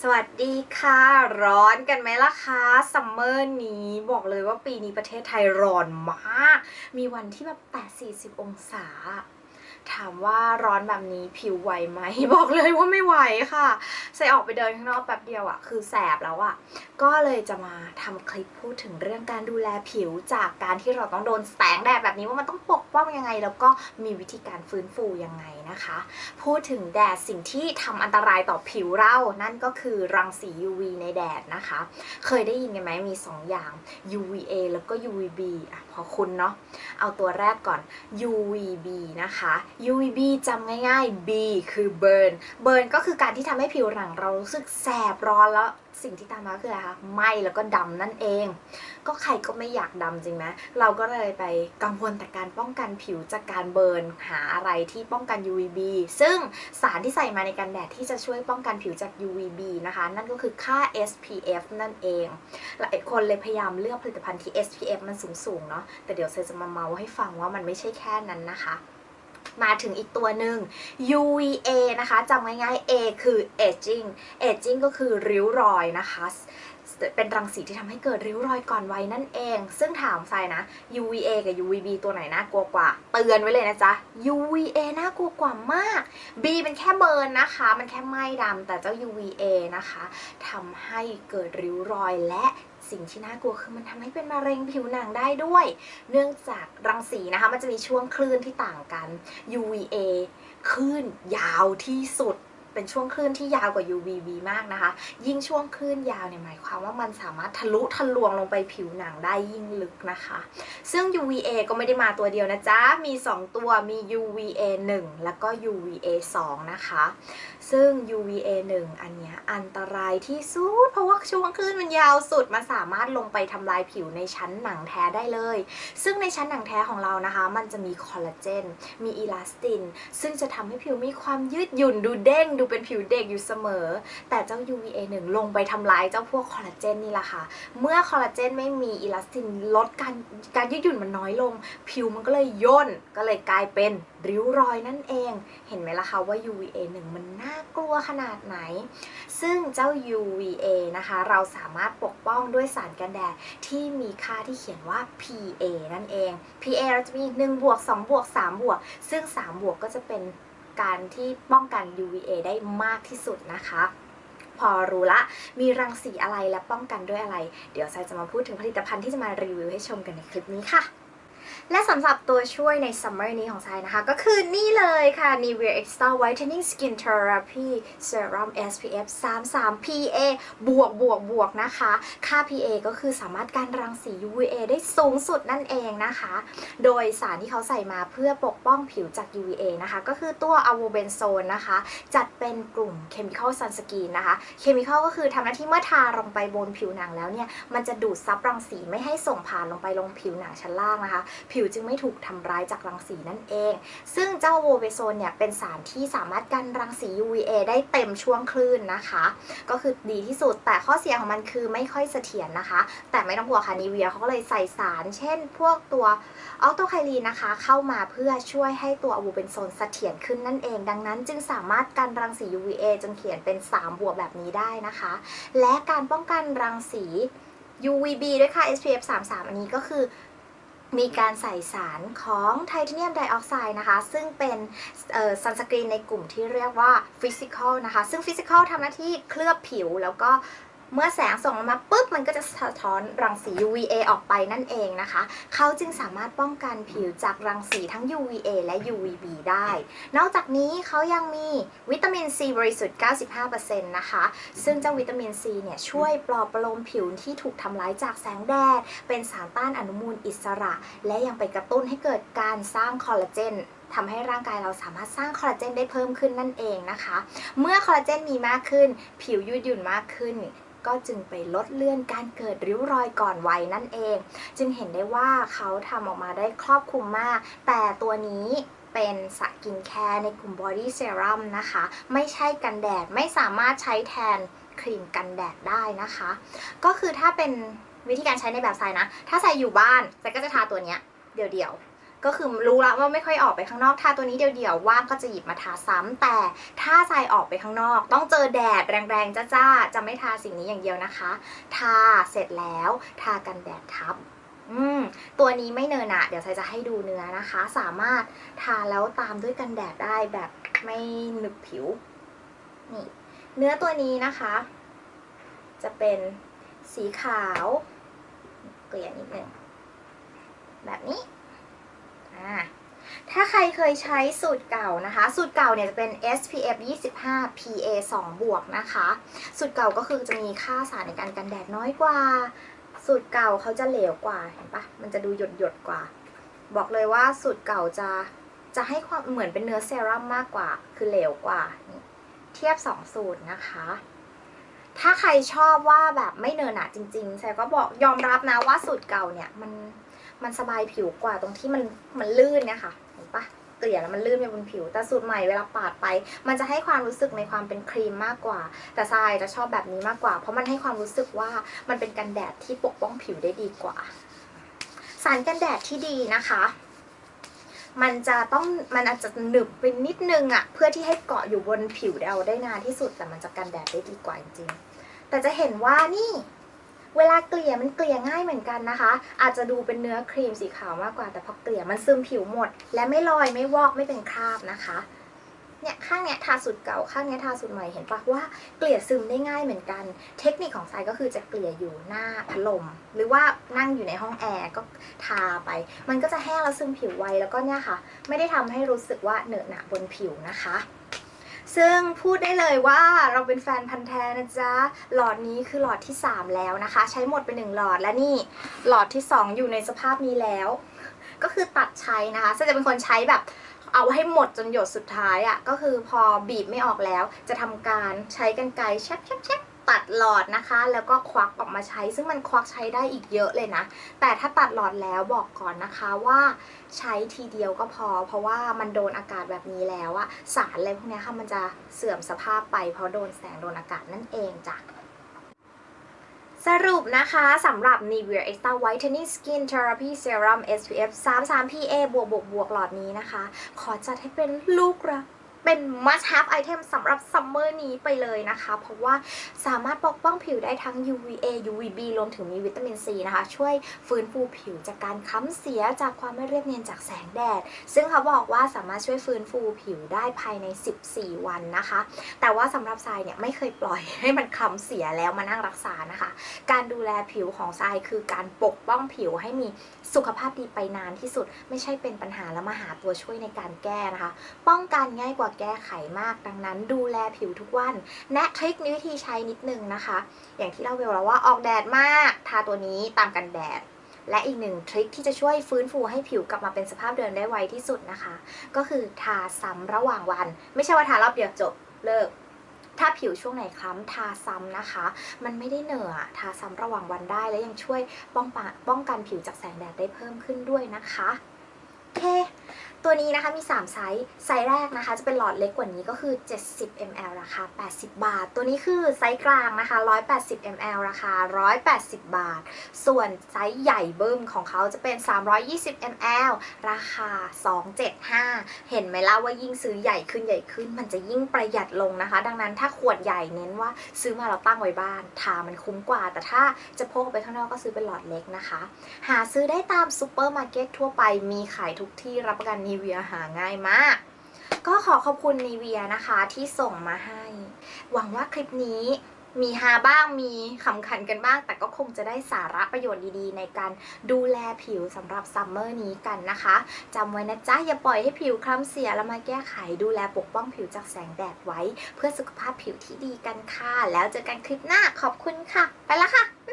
สวัสดีค่ะ ร้อนกันไหมล่ะคะซัมเมอร์นี้บอกเลยว่าปีนี้ประเทศไทยร้อนมาก มีวันที่แบบแต่40 องศา ถามว่าร้อนแบบนี้ผิวไหวไหมบอกเลยว่าไม่ไหวค่ะใส่ออกไปเดินข้างนอกแป๊บเดียวอะ่ะ คือแสบแล้วอะ่ะ ก็เลยจะมาทำคลิปพูดถึงเรื่องการดูแลผิวจากการที่เราต้องโดนแสงแดดแบบนี้ว่ามันต้องปกป้องยังไง แล้วก็มีวิธีการฟื้นฟูยังไงนะคะ พูดถึงแดดสิ่งที่ทำอันตรายต่อผิวเรา นั่นก็คือรังสี UV ในแดดนะคะ เคยได้ยินกันไหมมี 2 อย่าง UVA แล้วก็ UVB อะพอคุณเนาะ เอาตัวแรกก่อน UVB นะคะ UVB จำง่ายๆ B คือ burn burn ก็คือการที่ทำให้ผิวหนังเรารู้สึกแสบร้อนแล้ว สิ่งที่ตามมาคืออะไรคะไหมแล้วก็ดำนั่นเอง ก็ใครก็ไม่อยากดำจริงไหมเราก็เลยไปกังวลแต่การป้องกันผิวจากการเบิร์นหาอะไรที่ป้องกัน UVB ซึ่งสารที่ใส่มาในกันแดดที่จะช่วยป้องกันผิวจาก UVB นะคะ นั่นก็คือค่า SPF นั่นเอง หลายคนเลยพยายามเลือกผลิตภัณฑ์ที่ SPF มันสูงๆเนาะแต่เดี๋ยวเซจะมาเมาให้ฟังว่ามันไม่ใช่แค่นั้นนะคะ มาถึงอีกตัวหนึ่ง UVA นะคะจำง่ายๆ A คือ aging aging ก็คือริ้วรอยนะคะเป็นรังสีที่ทำให้เกิดริ้วรอยก่อนวัยนั่นเอง ซึ่งถามทรายนะ UVA กับ UVB ตัวไหนน่ากลัวกว่า เตือนไว้เลยนะจ๊ะ UVA น่ากลัวกว่ามาก B เป็นแค่เบิร์นนะคะ มันแค่ไหม้ดำแต่เจ้า UVA นะคะทำให้เกิดริ้วรอยและ สิ่งที่น่ากลัวคือมันทำให้เป็นมะเร็งผิวหนังได้ด้วย เนื่องจากรังสีนะคะ มันจะมีช่วงคลื่นที่ต่างกัน UVA คลื่นยาวที่สุด เป็นช่วงคลื่นที่ยาวกว่า UVB มากนะคะ ยิ่งช่วงคลื่นยาวเนี่ยหมายความว่ามันสามารถทะลุทะลวงลงไปผิวหนังได้ยิ่งลึกนะคะ ซึ่ง UVA ก็ไม่ได้มาตัวเดียวนะจ๊ะ มี 2 ตัวมี UVA 1 แล้วก็ UVA 2 นะคะ ซึ่ง UVA 1 อันเนี้ยอันตรายที่สุด เพราะว่าช่วงคลื่นมันยาวสุดมันสามารถลงไปทำลายผิวในชั้นหนังแท้ได้เลย ซึ่งในชั้นหนังแท้ของเรานะคะ มันจะมีคอลลาเจนมีอีลาสตินซึ่งจะทำให้ผิวมีความยืดหยุ่นดูเด้งดูเป็นผิวเด็กอยู่เสมอ แต่เจ้า UVA 1 ลงไปทำลายเจ้าพวกคอลลาเจนนี่แหละค่ะ เมื่อคอลลาเจนไม่มีอีลาสตินลดการการยืดหยุ่นมันน้อยลง ผิวมันก็เลยย่นก็เลยกลายเป็นริ้วรอยนั่นเอง เห็นไหมล่ะคะว่า UVA 1 มันน่ากลัวขนาดไหน ซึ่งเจ้า UVA นะคะ เราสามารถปกป้องด้วยสารกันแดดที่มีค่าที่เขียนว่า PA นั่นเอง PA เราจะมี1บวก2บวก3บวกซึ่ง 3 บวกก็จะเป็น การที่ป้องกัน UVA ได้มากที่สุดนะคะ พอรู้ละ มีรังสีอะไรและป้องกันด้วยอะไร เดี๋ยวไซจะมาพูดถึงผลิตภัณฑ์ที่จะมารีวิวให้ชมกันในคลิปนี้ค่ะ และสำหรับตัวช่วยในซัมเมอร์นี้ของไซนะคะ ก็คือนี่เลยค่ะ Nivea Extra Whitening Skin Therapy Serum SPF 33 PA บวกบวกบวกนะคะ ค่า PA ก็คือสามารถการรังสี UVA ได้สูงสุดนั่นเองนะคะ โดยสารที่เขาใส่มาเพื่อปกป้องผิวจาก UVA นะคะ ก็คือตัว a v o b e n z o n e นะคะ จัดเป็นกลุ่ม Chemical Sunscreen นะคะ Chemical ก็คือทำหน้าที่เมื่อทาลงไปบนผิวหนังแล้วเนี่ย มันจะดูดซับรังสีไม่ให้ส่งผ่านลงไปลงผิวหนังชั้นล่างนะคะผิวจึงไม่ถูกทำร้ายจากรังสีนั่นเอง ซึ่งเจ้าโวเบโซนเนี่ยเป็นสารที่สามารถกันรังสี UVA ได้เต็มช่วงคลื่นนะคะ ก็คือดีที่สุดแต่ข้อเสียของมันคือไม่ค่อยเสถียรนะคะ แต่ไม่ต้องกลัวค่ะนีเวียเขาก็เลยใส่สารเช่น พวกตัวออโตไคลีนนะคะ เข้ามาเพื่อช่วยให้ตัวอะวูเบนโซนเสถียรขึ้นนั่นเอง ดังนั้นจึงสามารถกันรังสี UVA จนเขียนเป็น 3 บวกแบบนี้ได้นะคะ และการป้องกันรังสี UVB ด้วยค่ะ SPF 33 อันนี้ก็คือ มีการใส่สารของไทเทเนียมไดออกไซด์นะคะ ซึ่งเป็นซันสกรีนในกลุ่มที่เรียกว่าฟิสิกอลนะคะ ซึ่งฟิสิกอลทำหน้าที่เคลือบผิวแล้วก็ เมื่อแสงส่องลงมาปุ๊บมันก็จะสะท้อนรังสี UVA ออกไปนั่นเองนะคะ เขาจึงสามารถป้องกันผิวจากรังสีทั้ง UVA และ UVB ได้ นอกจากนี้เขายังมีวิตามินซีบริสุทธิ์ 95%นะคะ ซึ่งเจ้าวิตามินซีเนี่ยช่วยปลอบประโลมผิวที่ถูกทำร้ายจากแสงแดด เป็นสารต้านอนุมูลอิสระ และยังไปกระตุ้นให้เกิดการสร้างคอลลาเจนทำให้ร่างกายเราสามารถสร้างคอลลาเจนได้เพิ่มขึ้นนั่นเองนะคะ เมื่อคอลลาเจนมีมากขึ้น ผิวยืดหยุ่นมากขึ้น ก็จึงไปลดเลื่อนการเกิดริ้วรอยก่อนวัยนั่นเอง จึงเห็นได้ว่าเขาทำออกมาได้ครอบคลุมมาก แต่ตัวนี้เป็นสกินแคร์ในกลุ่มบอดี้เซรั่มนะคะ ไม่ใช่กันแดดไม่สามารถใช้แทนครีมกันแดดได้นะคะ ก็คือถ้าเป็นวิธีการใช้ในแบบไซนะ ถ้าใส่อยู่บ้านไซก็จะทาตัวเนี้ยเดี่ยวๆ ก็คือรู้แล้วว่าไม่ค่อยออกไปข้างนอกทาตัวนี้เดียวๆว่างก็จะหยิบมาทาซ้ำแต่ถ้าทรายออกไปข้างนอก ต้องเจอแดดแรงๆจ้าๆจะไม่ทาสิ่งนี้อย่างเดียวนะคะ ทาเสร็จแล้วทากันแดดทับอืมตัวนี้ไม่เนินอะเดี๋ยวทรายจะให้ดูเนื้อนะคะ สามารถทาแล้วตามด้วยกันแดดได้แบบไม่หนึบผิว นี่ เนื้อตัวนี้นะคะ จะเป็นสีขาว เกลี่ยนิดนึงแบบนี้ ถ้าใครเคยใช้สูตรเก่านะคะ สูตรเก่าเนี่ยจะเป็น SPF 25 PA 2 บวกนะคะ สูตรเก่าก็คือจะมีค่าสารในการกันแดดน้อยกว่า สูตรเก่าเขาจะเหลวกว่า เห็นปะมันจะดูหยดหยดกว่า บอกเลยว่าสูตรเก่าจะจะให้ความเหมือนเป็นเนื้อเซรั่มมากกว่า คือเหลวกว่า เทียบ 2 สูตรนะคะ ถ้าใครชอบว่าแบบไม่เนินหนาจริงๆแซก็บอกยอมรับนะว่าสูตรเก่าเนี่ยมัน มันสบายผิวกว่าตรงที่มันมันลื่นเนี่ยค่ะเห็นปะเกลี่ยแล้วมันลื่นไปบนผิว แต่สูตรใหม่เวลาปาดไป มันจะให้ความรู้สึกในความเป็นครีมมากกว่า แต่ทรายจะชอบแบบนี้มากกว่า เพราะมันให้ความรู้สึกว่ามันเป็นกันแดดที่ปกป้องผิวได้ดีกว่า สารกันแดดที่ดีนะคะมันจะต้องมันอาจจะหนึบไปนิดนึงอะ่ะเพื่อที่ให้เกาะอยู่บนผิวเราได้นานที่สุดแต่มันจะกันแดดได้ดีกว่าจริงๆแต่จะเห็นว่านี่ เวลาเกลี่ยมันเกลี่ยง่ายเหมือนกันนะคะ อาจจะดูเป็นเนื้อครีมสีขาวมากกว่า แต่พอเกลี่ยมันซึมผิวหมด และไม่ลอยไม่วอกไม่เป็นคราบนะคะเนี่ยข้างเนี้ยทาสูตรเก่าข้างเนี้ยทาสูตรใหม่เห็นปะว่าเกลี่ยซึมได้ง่ายเหมือนกัน เทคนิคของทรายก็คือจะเกลี่ยอยู่หน้าพัดลม หรือว่านั่งอยู่ในห้องแอร์ก็ทาไป มันก็จะแห้งแล้วซึมผิวไวแล้วก็เนี่ยค่ะ ไม่ได้ทำให้รู้สึกว่าเหนอะหนะบนผิวนะคะ ซึ่งพูดได้เลยว่าเราเป็นแฟนพันธ์แท้นะจ๊ะ หลอดนี้คือหลอดที่ 3 แล้วนะคะ ใช้หมดไปหนึ่งหลอดและนี่หลอดที่ 2 อยู่ในสภาพนี้แล้ว ก็คือตัดใช้นะคะซึ่งจะเป็นคนใช้แบบเอาให้หมดจนหยดสุดท้ายอะ่ะก็คือพอบีบไม่ออกแล้ว จะทำการใช้กันไกรแชบแชบแชบ ตัดหลอดนะคะ แล้วก็ควักออกมาใช้ ซึ่งมันควักใช้ได้อีกเยอะเลยนะ แต่ถ้าตัดหลอดแล้วบอกก่อนนะคะว่าใช้ทีเดียวก็พอ เพราะว่ามันโดนอากาศแบบนี้แล้วอะสารอะไรพวกนี้ค่ะมันจะเสื่อมสภาพไป เพราะโดนแสงโดนอากาศนั่นเองจ้ะสรุปนะคะสำหรับ Nivea Extra Whitening Skin Therapy Serum SPF 33 PA บวกบวกบวกหลอดนี้นะคะ ขอจัดให้เป็นลูกรัก เป็น must have item สำหรับซัมเมอร์นี้ไปเลยนะคะ เพราะว่าสามารถปกป้องผิวได้ทั้ง UVA UVB รวมถึงมีวิตามินซีนะคะ ช่วยฟื้นฟูผิวจากการค้ำเสียจากความไม่เรียบเนียนจากแสงแดด ซึ่งเขาบอกว่าสามารถช่วยฟื้นฟูผิวได้ภายใน 14 วันนะคะ แต่ว่าสำหรับทรายเนี่ยไม่เคยปล่อยให้มันค้ำเสียแล้วมานั่งรักษานะคะ การดูแลผิวของทรายคือการปกป้องผิวให้มีสุขภาพดีไปนานที่สุด ไม่ใช่เป็นปัญหาแล้วมาหาตัวช่วยในการแก้นะคะ ป้องกันง่ายกว่าแก้ไขมาก ดังนั้นดูแลผิวทุกวัน แนะทริควิธีใช้นิดนึงนะคะ อย่างที่เล่าไปแล้ว่าออกแดดมาก ทาตัวนี้ตามกันแดด และอีกหนึ่งทริคที่จะช่วยฟื้นฟูให้ผิวกลับมาเป็นสภาพเดิมได้ไวที่สุดนะคะ ก็คือทาซ้ำระหว่างวัน ไม่ใช่ว่าทารอบเดียวจบเลิกถ้าผิวช่วงไหนคล้ำทาซ้ำนะคะ มันไม่ได้เหนอะทาซ้ำระหว่างวันได้และยังช่วยป้องป้องกันผิวจากแสงแดดได้เพิ่มขึ้นด้วยนะคะ โอเค ตัวนี้นะคะมี 3 ไซส์ ไซส์แรกนะคะ จะเป็นหลอดเล็กกว่านี้ก็คือ 70 ml ราคา 80 บาท ตัวนี้คือไซส์กลางนะคะ 180 ml ราคา 180 บาท ส่วนไซส์ใหญ่เบิ้มของเขาจะเป็น 320 ml ราคา 275 เห็นไหมล่ะว่ายิ่งซื้อใหญ่ขึ้นใหญ่ขึ้น มันจะยิ่งประหยัดลงนะคะ ดังนั้นถ้าขวดใหญ่เน้นว่าซื้อมาเราตั้งไว้บ้านทามันคุ้มกว่า แต่ถ้าจะพกไปข้างนอกก็ซื้อเป็นหลอดเล็กนะคะ หาซื้อได้ตามซูเปอร์มาร์เก็ตทั่วไปมีขายทุกที่รับประกันนีเวียหาง่ายมาก ก็ขอขอบคุณนีเวียนะคะที่ส่งมาให้ หวังว่าคลิปนี้มีฮาบ้างมีขำขันกันบ้าง แต่ก็คงจะได้สาระประโยชน์ดีๆ ในการดูแลผิวสำหรับซัมเมอร์นี้กันนะคะจำไว้นะจ๊ะ อย่าปล่อยให้ผิวคล้ำเสียแล้วมาแก้ไขดูแลปกป้องผิวจากแสงแดดไว้ เพื่อสุขภาพผิวที่ดีกันค่ะ แล้วเจอกันคลิปหน้าขอบคุณค่ะ ไปละค่ะ